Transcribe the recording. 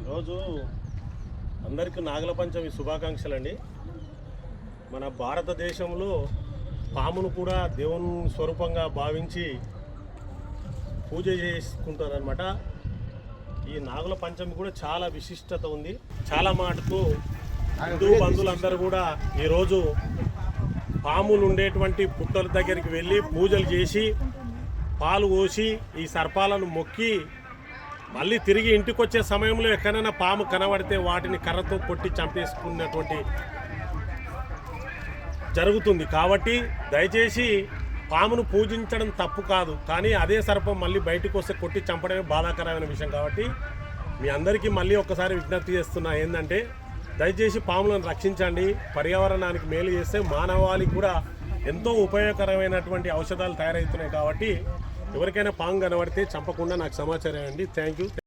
ఈరోజు అందరికీ నాగల పంచమి శుభాకాంక్షలు అండి మన భారతదేశంలో పామును కూడా దేవుని స్వరూపంగా భావించి పూజ చేసుకుంటారనమాట ఈ నాగుల పంచమి కూడా చాలా విశిష్టత ఉంది. చాలా మాటకు హిందూ బంధువులందరూ కూడా ఈరోజు పాములు ఉండేటువంటి పుట్టల దగ్గరికి వెళ్ళి పూజలు చేసి పాలు పోసి ఈ సర్పాలను మొక్కి మళ్ళీ తిరిగి ఇంటికి వచ్చే సమయంలో ఎక్కడైనా పాము కనబడితే వాటిని కర్రతో కొట్టి చంపేసుకున్నటువంటి జరుగుతుంది. కాబట్టి దయచేసి పామును పూజించడం తప్పు కాదు. కానీ అదే సర్పం మళ్ళీ బయటకు వస్తే కొట్టి చంపడమే బాధాకరమైన విషయం కాబట్టి మీ అందరికీ మళ్ళీ ఒక్కసారి విజ్ఞప్తి చేస్తున్నా ఏంటంటే దయచేసి పాములను రక్షించండి. పర్యావరణానికి మేలు చేస్తే మానవాళికి కూడా ఎంతో ఉపయోగకరమైనటువంటి ఔషధాలు తయారవుతున్నాయి కాబట్టి ఎవరికైనా పాము కనబడితే చంపకుండా నాకు సమాచారం అండి థ్యాంక్ యూ